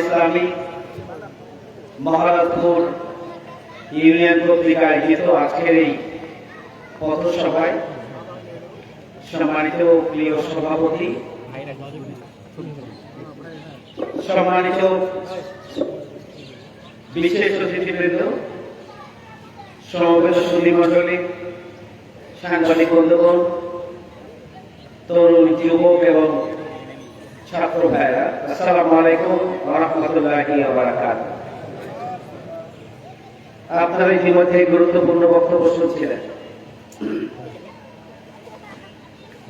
ইসলামী Maharajpur union কর্তৃক আয়োজিত আজকের এই পথসভায় সম্মানিত প্রিয় সভাপতি, সম্মানিত বিশেষ অতিথিবৃন্দ, সমবেত সুন্দী মন্ডলী সাংবাদিক বন্ধুগণ, তরুণ যুবক এবং ছাত্র ভাইরা, আসসালামু আলাইকুম রহমতুল্লাহি আপনারা ইতিমধ্যে গুরুত্বপূর্ণ বক্তব্য শুনছিলেন।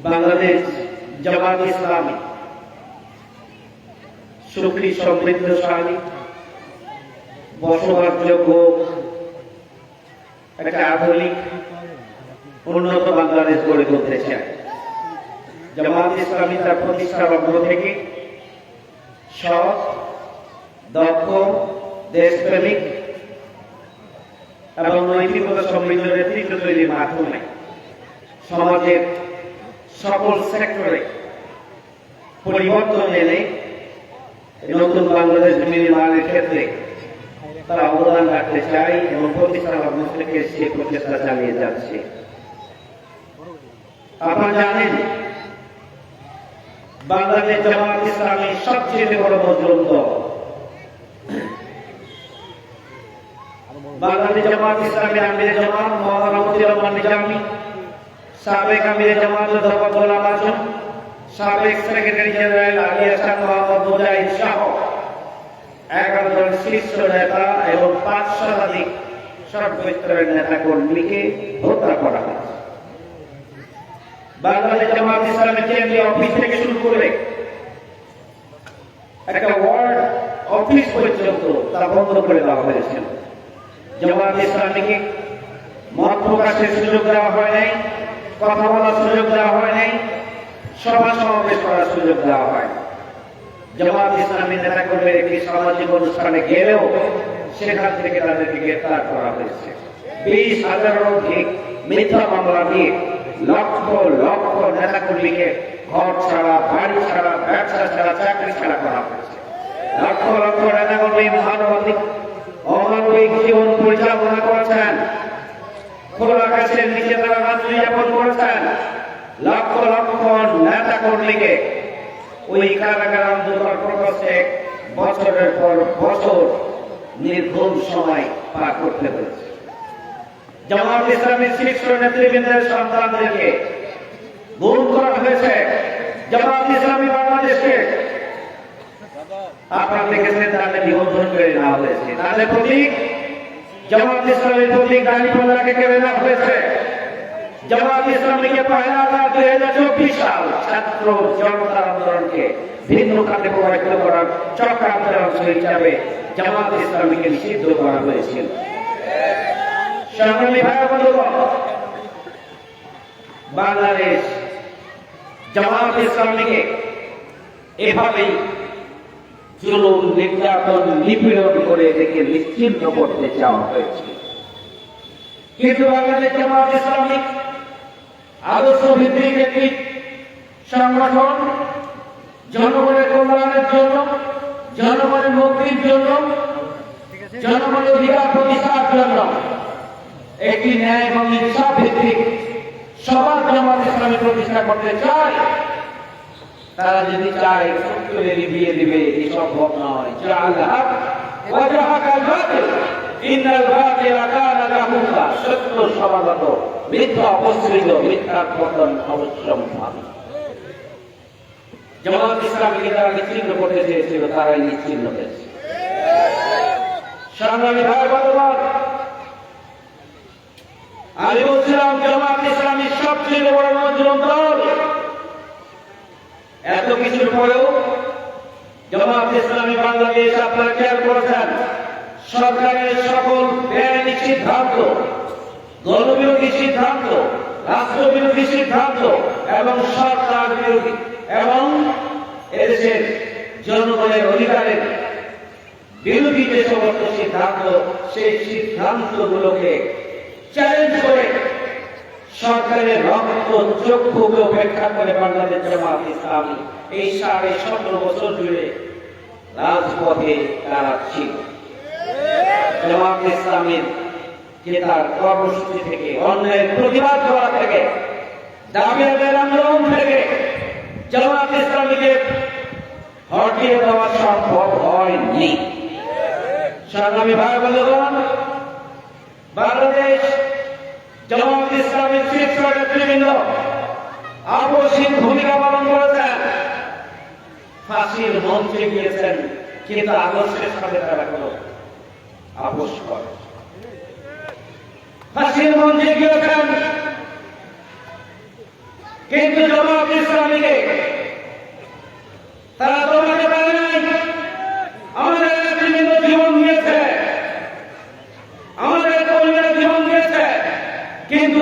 বাংলাদেশ জামাত ইসলামী সুখী সমৃদ্ধশালী, বসবাসযোগ্য একটা আধুনিক, উন্নত বাংলাদেশ গড়ে তুলতে চায়। জামাত ইসলামী তার প্রতিষ্ঠা লগ্ন থেকে সৎ, দক্ষ, দেশপ্রেমিক এবং নৈতিকতা সমৃদ্ধ নেতৃত্ব তৈরির মাধ্যমে সমাজের সকল সেক্টরে পরিবর্তন এনে নতুন বাংলাদেশ নির্মাণের ক্ষেত্রে তারা অবদান রাখতে চায় এবং প্রতিষ্ঠা থেকে সে প্রচেষ্টা চালিয়ে যাচ্ছে। আপনারা জানেন বাংলাদেশ জামাত ইসলামী সবচেয়ে বড় মজলুম দল বাংলাদেশ জামাত ইসলামী আমির জামাত মতিউর রহমান নিজামী, সাবেক আমির জামাত গোলাম আজম, সাবেক সেক্রেটারি জেনারেল আলী হাসান মোহাম্মদ মুজাহিদ সহ এগারো জন শীর্ষ নেতা এবং পাঁচ শতাধিক সর্বস্তরের নেতা কর্মীকে হত্যা করা হয়েছে। বাংলাদেশ জামাত ইসলামের কেন্দ্রীয় অফিস থেকে শুরু করে একটা ওয়ার্ড অফিস পর্যন্ত তা বন্ধ করে দেওয়া হয়েছিল জামাত ইসলামীকে মত প্রকাশের সুযোগ দেওয়া হয় নাই, কথা বলার সুযোগ দেওয়া হয় নাই, সভা সমাবেশ করার সুযোগ দেওয়া হয় জামাত ইসলামী নেতা কর্মীর একটি সামাজিক অনুষ্ঠানে গেলেও সেখান থেকে তাদেরকে গ্রেপ্তার করা হয়েছে। বিশ হাজারের অধিক মিথ্যা মামলা দিয়ে লক্ষ লক্ষ নেতা কর্মীকে ঘর ছাড়া, বাড়ি ছাড়া, ব্যবসা ছাড়া, চাকরি ছাড়া করা হয়েছে। লক্ষ লক্ষ নেতা কর্মী মানবাধিক অমানবিক জীবন পরিচালনা করেছেন। খোলা আকাশের নিচে তারা রাত্রি যাপন করেছেন। লক্ষ লক্ষ নেতা কর্মীকে ওই কারাগার আন্দোলন প্রকাশে বছরের পর বছর নির্ঘুম সময় পার করতে হয়েছে। জামাত ইসলামের শীর্ষ নেতৃবৃন্দের সন্তানদেরকে গুম করা হয়েছে। জামাত ইসলামী বাংলাদেশকে আপনারা দেখেছেন তাদের নিবন্ধন করে নেওয়া হয়েছে। তাদের প্রতীক জামাত ইসলামের প্রতীক দাঁড়ি কেড়ে নেওয়া হয়েছে। জামাত ইসলামীকে পয়লা আগস্ট দুই হাজার চব্বিশ সাল ছাত্র জনতা আন্দোলনকে ভিন্ন খাতে প্রভাবিত করার চক্রান্তের অংশ হিসাবে জামাত ইসলামীকে নিষিদ্ধ করা হয়েছিল। সংগ্রামী বাংলাদেশ জামাত ইসলামীকে এভাবেই জুলুম নির্যাতন নিপীড়ন করে এদেরকে নিশ্চিন্ন করতে চাওয়া হয়েছে। কিন্তু বাংলাদেশ জামাত ইসলামিক আদর্শ ভিত্তিক একটি সংগঠন, জনগণের কল্যাণের জন্য, জনগণের মুক্তির জন্য, জনগণের অধিকার প্রতিষ্ঠার জন্য একটি ন্যায় এবং ইচ্ছা ভিত্তিক সবার জামাত ইসলামী প্রতিষ্ঠা করতে চায়, তারা যদি চায় দিবে এটি সম্ভব নয়। জাহুকা সত্য সমাগত, মিথ্যা অপসৃত মিথ্যার পতন অবশ্যম্ভাবী জামাত ইসলামীকে যারা নিচ্ছিন্ন করতে চেয়েছিল, তারাই নিচ্ছিন্ন হয়েছে। সংগ্রামী ভাই আমি বলছিলাম জামাত ইসলামী সবচেয়ে বড় মজলুম দল এত কিছুর পরেও জামাত ইসলামী বাংলাদেশ আপনারা খেয়াল করেছেন? সরকারের সকল বেআইনি সিদ্ধান্ত, গণবিরোধী সিদ্ধান্ত, রাষ্ট্রবিরোধী সিদ্ধান্ত এবং সরকার বিরোধী এবং এদেশের জনগণের অধিকারের বিরোধী যে সমস্ত সিদ্ধান্ত, সেই সিদ্ধান্তগুলোকে চ্যালেঞ্জ করে সরকারের রক্ত চক্ষুকে উপেক্ষা করে বাংলাদেশ জামাত ইসলামী এই সাড়ে সতেরো বছর জুড়ে রাজপথে তারা ছিল জামাত ইসলামের যে তার কর্মসূচি থেকে অন্যের প্রতিবাদ করা থেকে, দাবি আদায়ের আন্দোলন থেকে জামাত ইসলামীকে হটিয়ে দেওয়া সম্ভব হয়নি। সংগ্রামী ভাই বন্ধুগণ বাংলাদেশ জামাত ইসলামের শীর্ষ নেতৃবৃন্দ আপসীন ভূমিকা পালন করেছেন। ফাঁসির মঞ্চে গিয়েছেন কিন্তু আদর্শের সাথে তারা কোনো আপোষ করে। ফাঁসির মঞ্চে গিয়েছেন কিন্তু জামাত ইসলামীকে তারা দৌড়াতে পারে নাই আমাদের নেতৃবৃন্দ জীবন দিয়েছে আমাদের কর্মীরা জীবন দিয়েছে কিন্তু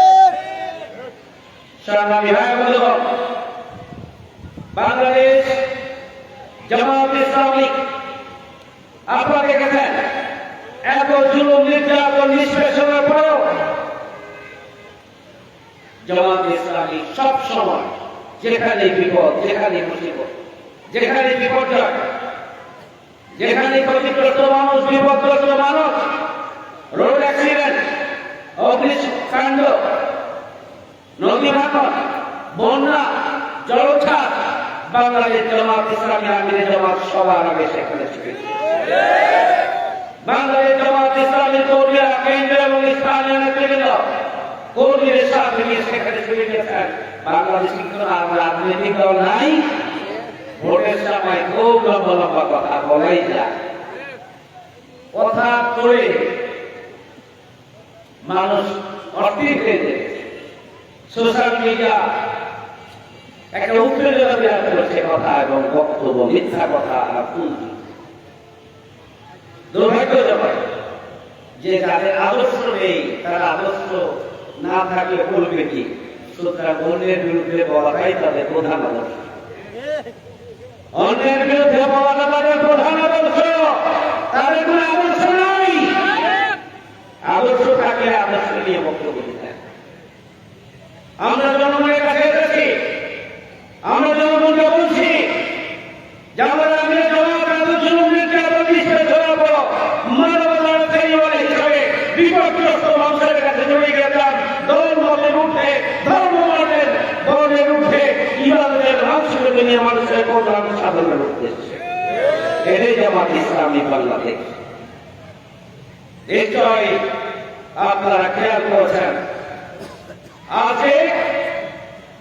সংগ্রামী ভাই বন্ধুগণ বাংলাদেশ জামাত ইসলামিক আপনারা দেখেছেন, এত জুলুম, নির্যাতন, নিষ্পেষণের পরেও জামাত ইসলামী সব সময় যেখানে বিপদ, যেখানে মুসিবত, যেখানে বিপর্যয়, যেখানে ক্ষতিগ্রস্ত মানুষ, বিপদগ্রস্ত মানুষ, রোড অ্যাক্সিডেন্ট, অগ্নিকাণ্ড নদী ভাঙন বন্যা জলোচ্ছ্বাস বাংলাদেশ জামাত ইসলামী আমিরের জামাত সবার আগে সেখানে ছিল বাংলাদেশ জামাত ইসলামী কর্মীরা কেন্দ্র এবং স্থানীয় নেতৃবৃন্দ কর্মীদের সাথে নিয়ে সেখানে চলে গেছেন বাংলাদেশ কিন্তু রাজনৈতিক দল নাই। ভোটের সময় খুব লম্বা লম্বা কথা বলাই যায়। কথা করে মানুষ অস্থির হয়ে যায়। সোশ্যাল মিডিয়া একটা করছে কথা এবং বক্তব্য, মিথ্যা কথা আর দুর্ভাগ্যজনক যে যাদের আদর্শ নেই, তারা আদর্শ না থাকলে বলবে কি? সুতরাং অন্যের বিরুদ্ধে বলাটাই তাদের প্রধান আদর্শ। অন্যের বিরুদ্ধে বলাটা তাদের প্রধান আদর্শ তাদের কোনো আদর্শ নাই আদর্শ থাকলে আদর্শ নিয়ে বক্তব্য দিতেন আমরা জনগণের কাছে এসেছি। আমরা জনগণকে বলছি যে আমরা আমি জবাব জুলুম নির্যাতন নিষ্পেষ হওয়ার পর মানবতার পরিবার হিসাবে বিপদগ্রস্ত মানুষের কাছে চলে গেলাম। দল মতের উঠে, ধর্ম মতের দলের উঠে, ইমানদের মানুষকে নিয়ে মানুষের কল্যাণ সাধনের উদ্দেশ্যে। এটাই জামাত ইসলামী বাংলাদেশ। নিশ্চয় আপনারা খেয়াল করেছেন। আজকে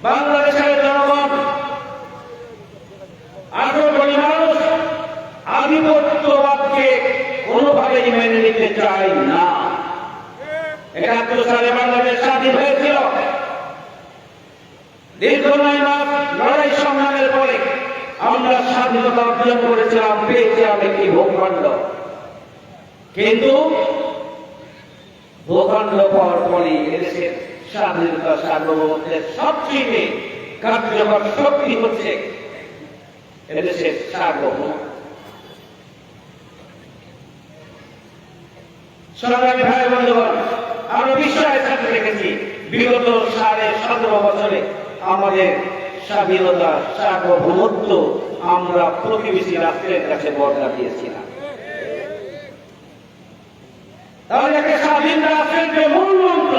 বাংলাদেশের জনগণ, আঠারো মানুষ আধিপত্যবাদকে কোনোভাবেই মেনে নিতে চায় না। একাত্তর সালে বাংলাদেশ স্বাধীন হয়েছিল। দীর্ঘ নয় মাস লড়াই সংগ্রামের পরে আমরা স্বাধীনতা অর্জন করেছিলাম পেয়েছিলাম একটি ভূখণ্ড। কিন্তু ভূখণ্ড পাওয়ার পরে এদেশের স্বাধীনতা সার্বভৌমত্বের সবচেয়ে কার্যকর শক্তি হচ্ছে এদেশের সার্বভৌম। ভাই বন্ধুগণ, আমরা দেখেছি বিগত সাড়ে সতেরো বছরে আমাদের স্বাধীনতা সার্বভৌমত্ব আমরা প্রতিবেশী রাষ্ট্রের কাছে বর্ণা দিয়েছিলাম। তাহলে একটা স্বাধীন রাষ্ট্রের যে মূল মন্ত্র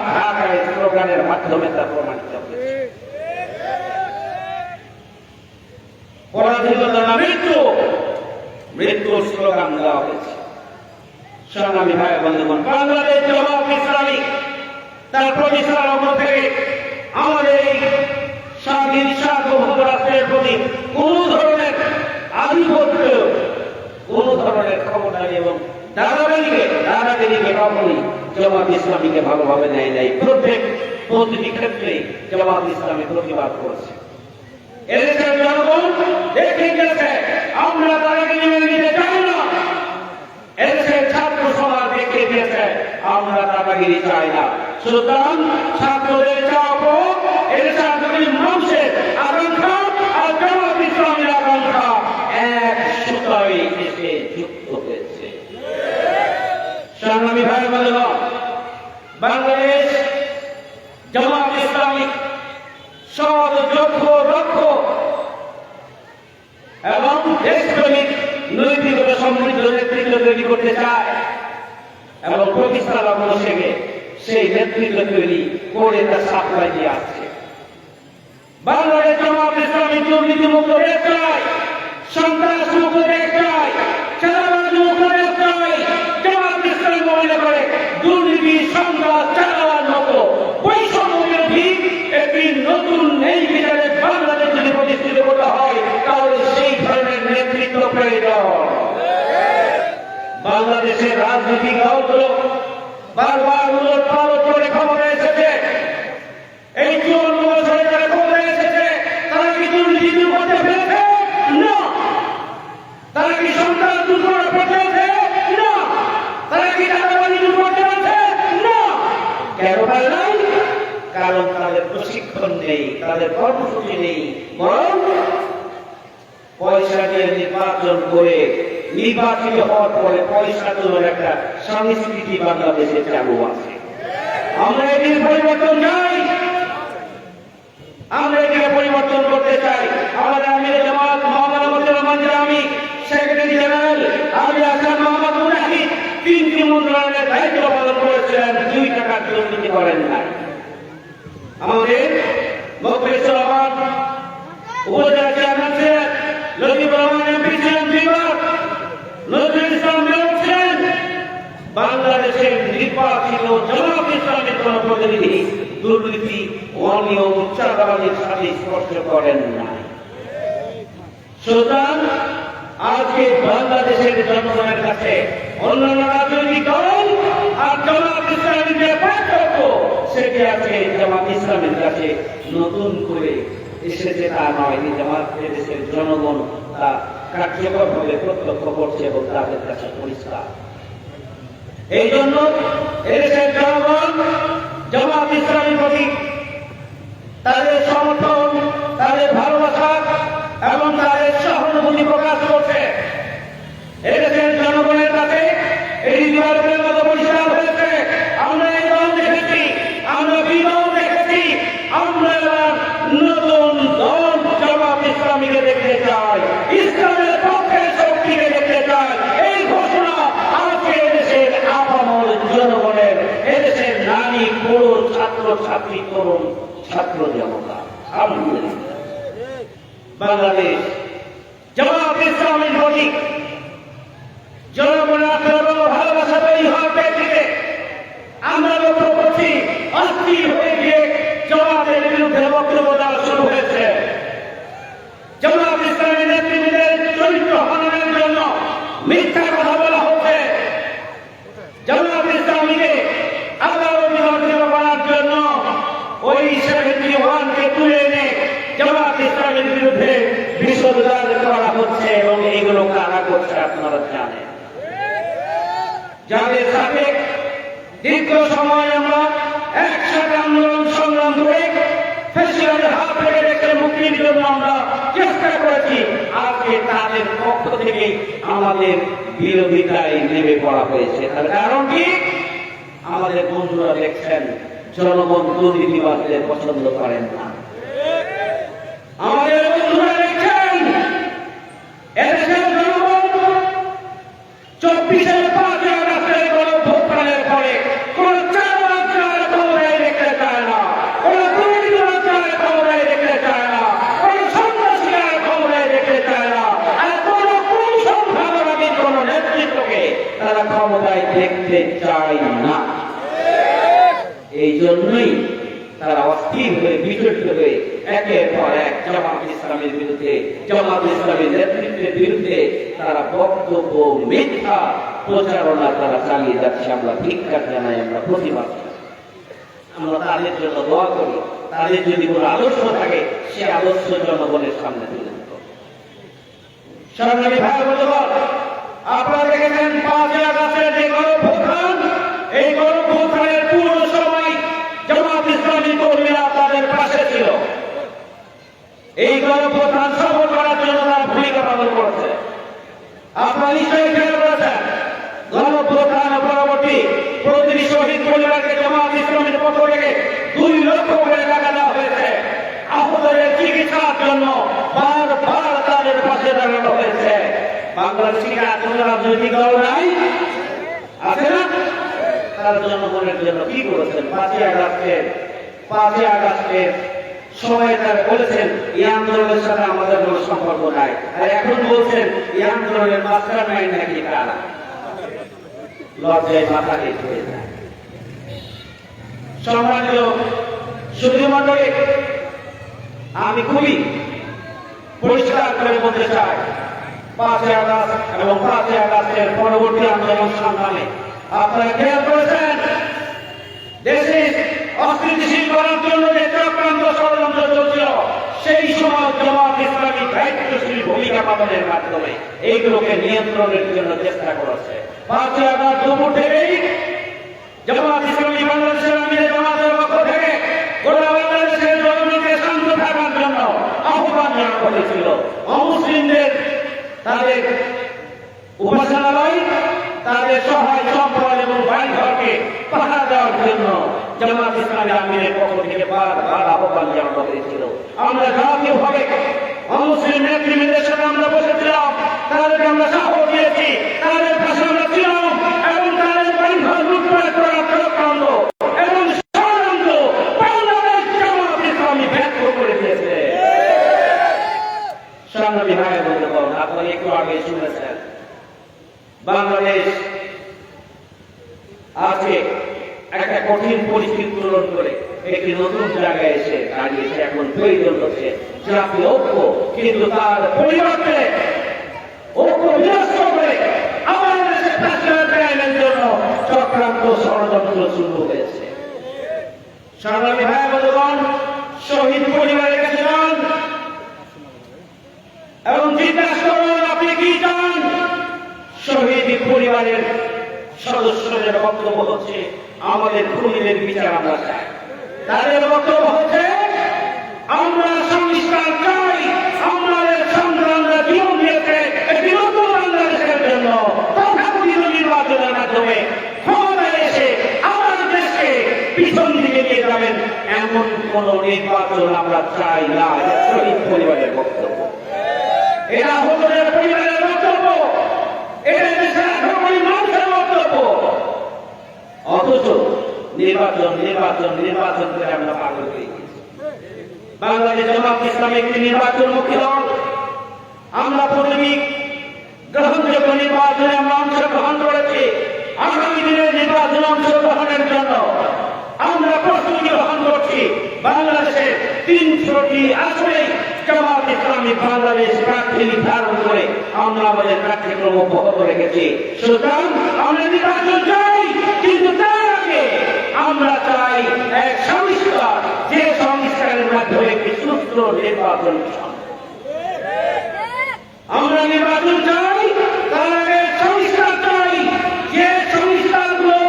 ঢাকায় স্লোগানের মাধ্যমে তা প্রমাণিত তার আমাদের এই স্বাধীন সার্বভৌম রাষ্ট্রের প্রতি কোন ধরনের আধিপত্য, কোন ধরনের ক্ষমতায় এবং দাদাগিরিকে দাদাগিরিকে কখনই জামাত ইসলামীকে ভালোভাবে নেয় নাই। প্রত্যেক প্রতিটি ক্ষেত্রে জামাত ইসলামী প্রতিবাদ করেছে। নিতে চাই না। ছাত্র এক ভাই বন্ধুগণ বাংলাদেশ জামাত ইসলামী সৎ যোগ্য দক্ষ এবং দেশপ্রেমিক নৈতিকতা সমৃদ্ধ নেতৃত্ব তৈরি করতে চায়। এবং প্রতিষ্ঠা লগ্ন সেই নেতৃত্ব তৈরি করে তার সাপ্লাই দিয়ে আসছে। বাংলাদেশ ইসলামী দুর্নীতি মুক্ত দেশ চায়, সন্ত্রাস মুক্ত দেশ চায় মুক্ত দেশ চায়, জামাত করে দুর্নীতি, সন্ত্রাস চাঁদাবাজ মতো বৈষম্য বিরোধী একটি নতুন এই বিচারে বাংলাদেশ যদি প্রতিষ্ঠিত করতে হয় তাহলে সেই ধরনের নেতৃত্ব প্রয়োজন রাজনৈতিক দলগুলো বারবার উলট পালট করে ক্ষমতা এসেছে। এই চুয়ান্ন বছরে যারা এসেছে, তারা কি দুর্নীতি দূর করতে পেরেছে? না। তারা কি সন্ত্রাস দূর পেরেছে না। তারা কি দূর করতে পেরেছে? না। কেন নাই? কারণ তাদের প্রশিক্ষণ নেই, তাদের কর্মসূচি নেই। বরং পয়সা দিয়ে নির্বাচন করে নির্বাচিত হওয়ার পরে পয়সা তোলার একটা সংস্কৃতি বাংলাদেশে চালু আছে। আমরা এটির পরিবর্তন চাই। আমরা এটিকে পরিবর্তন করতে চাই। আমাদের আমির জামাত মোহাম্মদ আবুল রহমান জামি সেক্রেটারি জেনারেল আলী হাসান মোহাম্মদ মুজাহিদ, তিনটি মন্ত্রণালয়ের দায়িত্ব পালন করেছিলেন। দুই টাকার দুর্নীতি করেন না আমাদের মকবেশ্বর রহমান উপজেলা বাংলাদেশের নির্বাচিত জামাত ইসলামের কোন প্রতিনিধি দুর্নীতি অনিয়ম চাঁদাবাজির সাথে স্পর্শ করেন নাই। সুতরাং আজকে বাংলাদেশের জনগণের কাছে অন্যান্য রাজনৈতিক দল আর জামাত ইসলামের যে পার্থক্য, সেটি আছে জামাত ইসলামের কাছে নতুন করে এসেছে তা নয় জামাত দেশের জনগণ তা কার্যকরভাবে প্রত্যক্ষ করছে এবং তাদের কাছে পরিষ্কার। এই জন্য এদেশের জনগণ জামাত ইসলামের প্রতি তাদের সমর্থন তাদের ভালোবাসা এবং তাদের সহানুভূতি প্রকাশ করছে এদেশের জনগণের কাছে এই দিবালকের মতো পরিষ্কার হয়েছে আমরা এই দল দেখেছি আমরা বিদল দেখেছি আমরা এবার নতুন দল জামাত ইসলামীকে দেখতে চাই ইসলামের পক্ষে শক্তিকে দেখতে চাই এই ঘোষণা আজকে এদেশের আপামর জনগণের এদেশের নারী পুরুষ ছাত্রী তরুণ ছাত্র জনতা বাংলাদেশ, জামাত ইসলামের প্রতি জনগণের আগ্রহ এবং ভালোবাসা তৈরি হওয়ার আমরা লক্ষ্য করছি অস্থির হয়ে গিয়ে জামাতের বিরুদ্ধে বক্তব্য দেওয়া শুরু হয়েছে জামাত ইসলামের নেতৃত্বের চরিত্র হননের জন্য মিথ্যা কথা বলা হচ্ছে জামাত ইসলামীকে আবার বিবর্তিত করার জন্য ওই সেভেন্টি ওয়ানকে তুলে এনে জামাত ইসলামের বিরুদ্ধে বিসর্জন করা হচ্ছে এবং এইগুলো কারা করছে আপনারা জানেন। যাদের সাথে দীর্ঘ সময় আমরা একসাথে আন্দোলন সংগ্রাম করে ফেসিবাদের হাত থেকে জন্য আমরা চেষ্টা করেছি, আজকে তাদের পক্ষ থেকে আমাদের বিরোধিতায় নেমে পড়া হয়েছে। তার কারণ কি? আমাদের বন্ধুরা দেখছেন, জনগণ দুর্নীতিবাদদের পছন্দ করেন না। আমাদের বন্ধুরা দেখছেন চব্বিশের পাঁচ আগস্টের গণভোটকালের পরে কোন চার মাত্রার ক্ষমতায় দেখতে চায় না। কোন দুর্নীতি মাত্রার ক্ষমতায় দেখতে চায় না। কোন সন্ত্রাসীরা ক্ষমতায় চায় না। আর কোন কৌশল ভাবনাবী কোন নেতৃত্বকে দেখতে চায় না। এই জন্যই তারা অস্থির হয়ে বিচলিত হয়ে একের পর এক জমা ইসলামের বিরুদ্ধে জামাত নেতৃত্বের বিরুদ্ধে তারা বক্তব্য, মিথ্যা প্রচারণা তারা চালিয়ে যাচ্ছে। আমরা জানাই আমরা প্রতিবাদ আমরা তাদের জন্য দোয়া করি। তাদের যদি কোনো আদর্শ থাকে, সে আদর্শ জনগণের সামনে তুলে সংগ্রামী ভাই আপনারা দেখেছেন পাঁচই আগস্টের যে গণভ্যুত্থান এই গণভ্যুত্থানের পূর্ণ সময় জামাত ইসলামী কর্মীরা তাদের পাশে ছিল এই গণভ্যুত্থান সফল করার জন্য তারা ভূমিকা পালন করেছে আপনারা নিশ্চয়ই খেয়াল করেছেন গণভ্যুত্থান পরবর্তী প্রতিটি শহীদ পরিবারকে জামাত ইসলামের পক্ষ থেকে দুই লক্ষ করে টাকা দেওয়া হয়েছে। আহতদের চিকিৎসার জন্য বারবার তাদের পাশে দাঁড়ানো হয়েছে। বাংলাদেশে কি রাজনৈতিক দল নাই। আছে না? তারা জনগণের জন্য কি করেছেন? পাঁচই আগস্টের পাঁচই আগস্টের সময় তারা বলেছেন, এই আন্দোলনের সাথে আমাদের কোনো সম্পর্ক নাই। আর এখন বলছেন, এই আন্দোলনের মাস্টার মাইন্ড নাকি তারা? লজ্জায় মাথা হয়ে যায় সম্মানিত সুধী আমি খুবই পরিষ্কার করে বলতে চাই, পাঁচই আগস্ট এবং পাঁচই আগস্টের পরবর্তী আন্দোলন সংগ্রামে আপনারা খেয়াল করেছেন? দেশে অস্থিতিশীল করার জন্য যে চক্রান্ত ষড়যন্ত্র চলছিল, সেই সময় জামাত ইসলামী দায়িত্বশীল ভূমিকা পালনের মাধ্যমে এইগুলোকে নিয়ন্ত্রণের জন্য চেষ্টা করেছে। পাঁচই আগস্ট দুপুর থেকেই আমরা বসেছিলাম তাদেরকে আমরা সাহস দিয়েছি তাদের আমরা ছিলাম এবং তাদের বাড়ি ঘর লুটপাট করার চক্রান্ত এবং ষড়যন্ত্র বাংলাদেশ জামাত ইসলামী ব্যর্থ করে দিয়েছে সংগ্রামী ভাই বন্ধুগণ আপনারা একটু আগে শুনেছেন বাংলাদেশ আজকে একটা কঠিন পরিস্থিতি পূরণ করে একটি নতুন জায়গায় এসে দাঁড়িয়েছে, এখন প্রয়োজন হচ্ছে জাতীয় ঐক্য, কিন্তু তার পরিবর্তে ঐক্য বিনষ্ট করে আমাদের দেশে ফ্যাসিবাদ কায়েমের জন্য চক্রান্ত ষড়যন্ত্র শুরু হয়েছে। সংগ্রামী ভাই বন্ধুগণ, শহীদ পরিবারের কাছে যান এবং জিজ্ঞাসা করুন, আপনি কি চান? শহীদ পরিবারের সদস্যদের বক্তব্য হচ্ছে, আমাদের খুনিদের বিচার আমরা চাই। তাদের বক্তব্য হচ্ছে, আমরা সংস্কার চাই আমাদের সন্তানরা জীবন দিয়েছে বাংলাদেশের জন্য তথাকথিত নির্বাচনের মাধ্যমে ক্ষমতায় এসে আমাদের দেশকে পিছন দিকে নিয়ে যাবেন। এমন কোন নির্বাচন আমরা চাই না শহীদ পরিবারের বক্তব্য। এরা হলুদের পরিবারের বক্তব্য এটা দেশের কোটি মানুষের বক্তব্য। অথচ নির্বাচন নির্বাচন নির্বাচন করে আমরা পাগল হয়ে বাংলাদেশ জামাত ইসলাম একটি নির্বাচনমুখী দল। আমরা প্রতিটি গ্রহণযোগ্য নির্বাচনে আমরা অংশগ্রহণ করেছি। আগামী দিনের নির্বাচনে অংশগ্রহণের জন্য আমরা প্রস্তুতি গ্রহণ করছি। বাংলাদেশের তিনশোটি আসনে জামাত ইসলামী বাংলাদেশ প্রার্থী নির্ধারণ করে আমরা আমাদের কার্যক্রম অব্যাহত রেখেছি। সুতরাং আমরা নির্বাচন চাই, কিন্তু তার আগে আমরা চাই এক সংস্কার, যে সংস্কারের মাধ্যমে সুস্থ নির্বাচন আমরা নির্বাচন চাই, তার আগে সংস্কার চাই, যে সংস্কারগুলো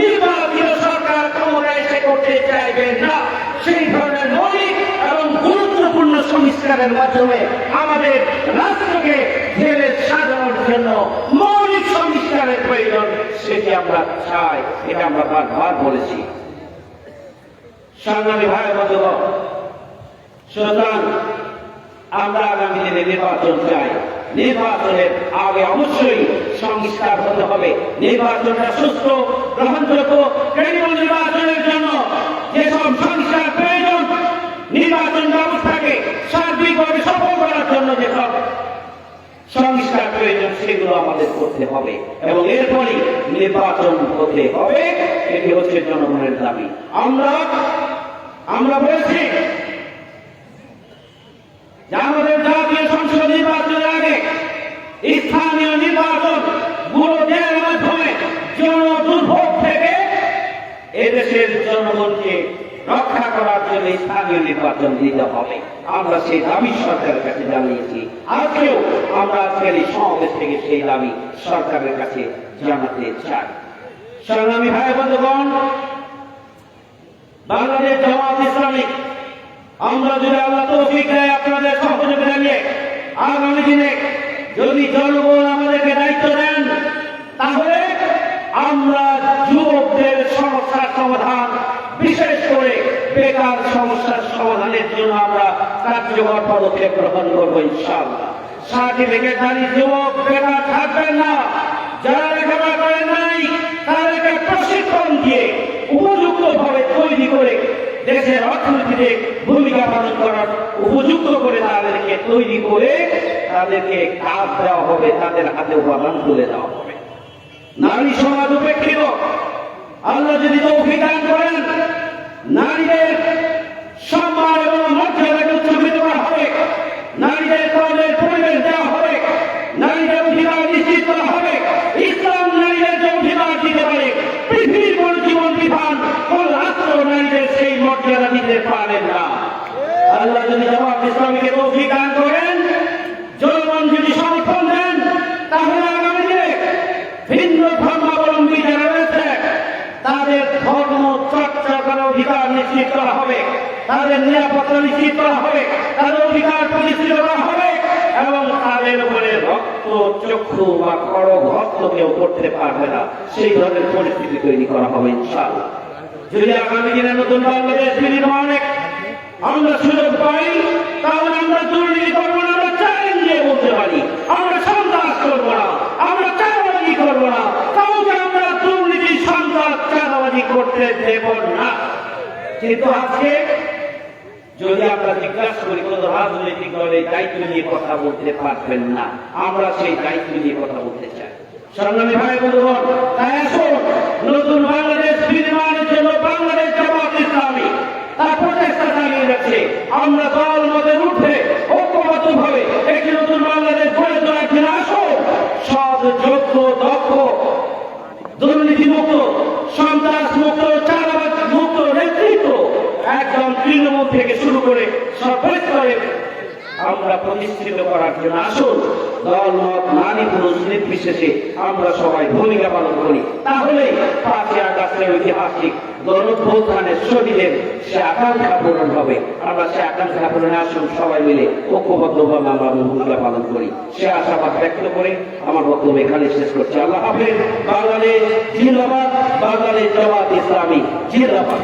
নির্বাচিত সরকার ক্ষমতায় এসে করতে চাইবে না, সেই ধরনের মৌলিক এবং গুরুত্বপূর্ণ সংস্কারের মাধ্যমে আমাদের রাষ্ট্রকে ঢেলে সাজানোর জন্য মৌলিক সংস্কারের প্রয়োজন। সেটি আমরা চাই, এটা আমরা বারবার বলেছি। সংগ্রামী ভাই বন্ধুগণ, সুতরাং আমরা আগামী দিনে নির্বাচন চাই। নির্বাচনের আগে অবশ্যই সংস্কার হতে হবে। নির্বাচনটা সুস্থ, গ্রহণযোগ্য নির্বাচনের জন্য যেসব সংস্কার প্রয়োজন, নির্বাচন ব্যবস্থাকে সার্বিকভাবে সফল করার জন্য যেসব সংস্কার প্রয়োজন সেগুলো আমাদের করতে হবে। এবং এরপরে নির্বাচন হতে হবে। এটি হচ্ছে জনগণের দাবি। আমরা আমরা বলেছি আমাদের জাতীয় সংসদ নির্বাচনের আগে স্থানীয় নির্বাচনগুলো দেওয়ার মাধ্যমে জন দুর্ভোগ থেকে এদেশের জনগণকে রক্ষা করার জন্য স্থানীয় নির্বাচন দিতে হবে। আমরা সেই দাবি সরকারের কাছে জানিয়েছি। আজকেও আমরা আজকের এই সমাবেশ থেকে সেই দাবি সরকারের কাছে জানাতে চাই। সংগ্রামী ভাই বন্ধুগণ, বাংলাদেশ জামাত ইসলামিক আমরা যদি আল্লাহ তৌফিক দেয় আপনাদের সহযোগিতা নিয়ে আগামী দিনে যদি জনগণ আমাদেরকে দায়িত্ব দেন, তাহলে আমরা যুবকদের সমস্যার সমাধান, বিশেষ বেকার সমস্যার সমাধানের জন্য আমরা কার্যকর পদক্ষেপ গ্রহণ করব ইনশাআল্লাহ। সার্টিফিকেটধারী যুবক বেকার থাকবেন না, যারা লেখাপড়া করেন নাই তাদেরকে প্রশিক্ষণ দিয়ে উপযুক্ত ভাবে তৈরি করে দেশের অর্থনীতিতে ভূমিকা পালন করার উপযুক্ত করে তাদেরকে তৈরি করে তাদেরকে কাজ দেওয়া হবে, তাদের হাতে উপাদান তুলে দেওয়া হবে। নারী সমাজ উপেক্ষিত। আল্লাহ যদি তৌফিক দান করেন নারীদের সম্মান এবং মর্যাদাকে উচ্চকিত করা হবে। নারীদের কর্মের পরিবেশ দেওয়া হবে। নারীদের নিশ্চিত করা হবে। ইসলাম নারীদের যে দিতে পারে, পৃথিবীর কোন কোন রাষ্ট্র নারীদের সেই মর্যাদা দিতে পারেন না। আল্লাহ যদি জবাব ইসলামীকে করেন, জনগণ যদি সমর্থন দেন, তাহলে আগামী ভিন্ন ধর্মাবলম্বী যারা রয়েছে, তাদের ধর্ম চর্চা অধিকার নিশ্চিত করা হবে। তাদের নিরাপত্তা নিশ্চিত করা হবে। তাদের অধিকার প্রতিষ্ঠিত করা হবে। এবং তাদের উপরে রক্ত, চক্ষু বা খড়গ রক্ত কেউ করতে পারবে না। সেই ধরনের পরিস্থিতি তৈরি করা হবে ইনশাআল্লাহ। যদি আগামী দিনে নতুন বাংলাদেশ বিনির্মাণে আমরা সুযোগ পাই, তাহলে আমরা দুর্নীতি করব না, আমরা চ্যালেঞ্জ বলতে পারি আমরা সন্ত্রাস করব না আমরা চাঁদাবাজি করব না কাউকে আমরা দুর্নীতি সন্ত্রাস চাঁদাবাজি করতে দেব না। কিন্তু আজকে যদি আমরা জিজ্ঞাসা করি, কোন রাজনৈতিক দলের দায়িত্ব নিয়ে কথা বলতে পারবেন না, আমরা সেই দায়িত্ব নিয়ে কথা বলতে চাই। সংগ্রামী ভাই আসুন, নতুন বাংলাদেশ নির্মাণের জন্য বাংলাদেশ জামাত ইসলামী তার প্রচেষ্টা চালিয়ে যাচ্ছে আমরা দল মতের উঠে ঐক্যবদ্ধ ভাবে একটি নতুন বাংলাদেশ গড়ে তোলার জন্য আসুন সৎ যোগ্য দক্ষ দুর্নীতিমুক্ত সন্ত্রাস মুক্ত চাঁদাবাজ মুক্ত নেতৃত্ব একদম তৃণমূল থেকে শুরু করে সর্বস্তরে আমরা প্রতিষ্ঠিত করার জন্য আসুন, দল, মত, নারী, পুরুষ, নির্বিশেষে আমরা সবাই ভূমিকা পালন করি। তাহলে পাঁচই আগস্টের ঐতিহাসিক গণভ্যুত্থানের শহীদের সে আকাঙ্ক্ষা পূরণ হবে। আমরা সে আকাঙ্ক্ষা পূরণে আসুন, সবাই মিলে ঐক্যবদ্ধভাবে আমরা ভূমিকা পালন করি। সে আশাবাদ ব্যক্ত করে আমার বক্তব্য এখানে শেষ করছি। আল্লাহ হাফেজ। বাংলাদেশ জিন্দাবাদ বাংলাদেশ জামাত ইসলামী জিন্দাবাদ।